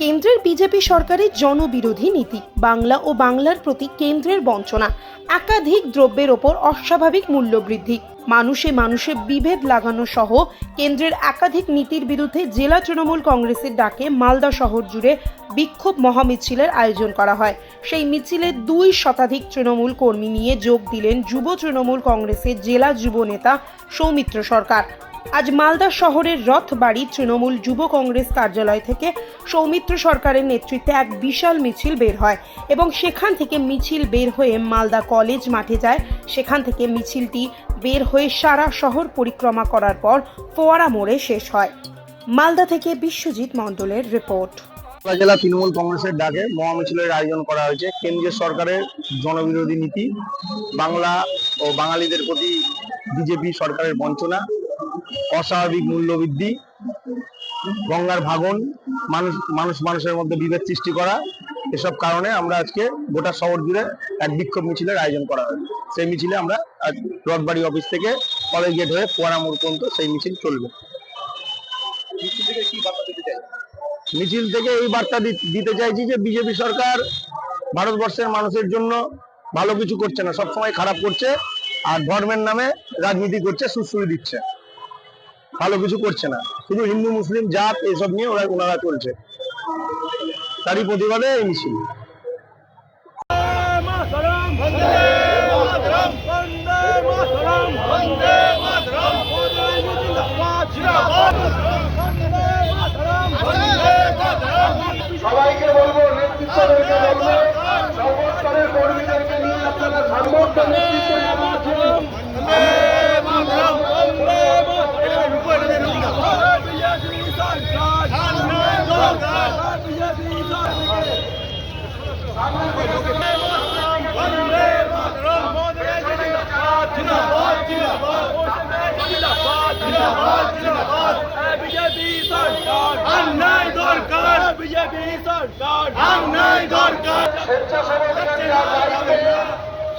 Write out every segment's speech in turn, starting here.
কেন্দ্রের বিজেপি সরকারের জনবিরোধী নীতি। বাংলা ও বাংলার প্রতি কেন্দ্রের বঞ্চনা, একাধিক দ্রব্যের ওপর অস্বাভাবিক মূল্যবৃদ্ধি, মানুষে মানুষে বিভেদ লাগানো সহ কেন্দ্রের একাধিক নীতির বিরুদ্ধে জেলা তৃণমূল কংগ্রেসের ডাকে মালদা শহর জুড়ে বিক্ষোভ মহামিছিলের আয়োজন করা হয়। সেই মিছিলে দুই শতাধিক তৃণমূল কর্মী নিয়ে যোগ দিলেন যুব তৃণমূল কংগ্রেসের জেলা যুব নেতা সৌমিত্র সরকার। আজ মালদা শহরের রথবাড়ি তৃণমূল যুব কংগ্রেস কার্যালয় থেকে সৌমিত্র সরকারের নেতৃত্বে এক বিশাল মিছিল বের হয় এবং সেখান থেকে মিছিল বের হয়ে মালদা কলেজ মাঠে যায়। সেখান থেকে মিছিলটি বের হয়ে সারা শহর পরিক্রমা করার পর ফোয়ারা মোড়ে শেষ হয়। মালদা থেকে বিশ্বজিৎ মণ্ডলের রিপোর্ট। জেলা তৃণমূল কংগ্রেসের ডাকে মহামিছিলের আয়োজন করা হয়েছে। কেন্দ্রীয় সরকারের জনবিরোধী নীতি, বাংলা ও বাঙালিদের প্রতি বিজেপি সরকারের বঞ্চনা অস্বাভাবিক মূল্যবৃদ্ধি, গঙ্গার ভাগন, মানুষ মানুষ মানুষের মধ্যে বিভেদ সৃষ্টি করা, এসব কারণে আমরা আজকে গোটা শহর জুড়ে এক বিক্ষোভ মিছিলের আয়োজন করা হয় সেই মিছিলে আমরা আজ রথবাড়ি অফিস থেকে কলেজ গেট হয়ে ফোয়ারা মোড় পর্যন্ত সেই মিছিল চলবে। মিছিল থেকে এই বার্তা দিতে চাইছি যে বিজেপি সরকার ভারতবর্ষের মানুষের জন্য ভালো কিছু করছে না, সবসময় খারাপ করছে, আর ধর্মের নামে রাজনীতি করছে সুশ্রী দিচ্ছে। ভালো কিছু করছে না। শুধু হিন্দু মুসলিম জাত এসব নিয়ে ওরা ওনারা চলছে। তারই প্রতিবাদে এই মিছিল। সবাইকে বলব নেতৃত্বদেরকে বলব সর্বস্তরের কর্মীদেরকে নিয়ে আপনারা নেতৃত্ব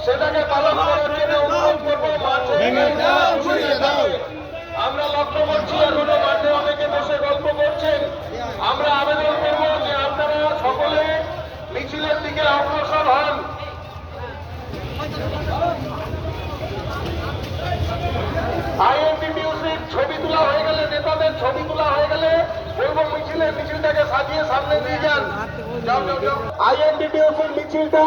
সেটাকে পালন করার জন্য অনুরোধ করব আমরা লক্ষ্য করছি এখনও মাঠে অনেকে বসে গল্প করছেন আমরা আবেদন করব যে আপনারা সকলে মিছিলের দিকে অগ্রসর হন ছবি তোলা হয়ে গেলে নেতাদের ছবি তোলা হয়ে গেলে বলব মিছিলে মিছিলটাকে সাজিয়ে সামনে দিয়ে যান। যাও যাও যাও। মিছিলটা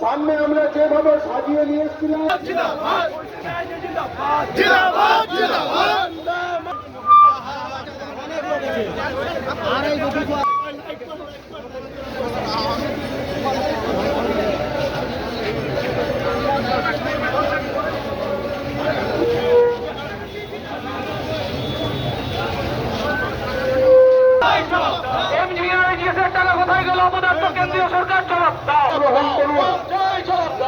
সামনে আমরা যেভাবে সাজিয়ে নিয়ে এসেছিলাম সরকার জবাব দাও। গ্রহণ করুন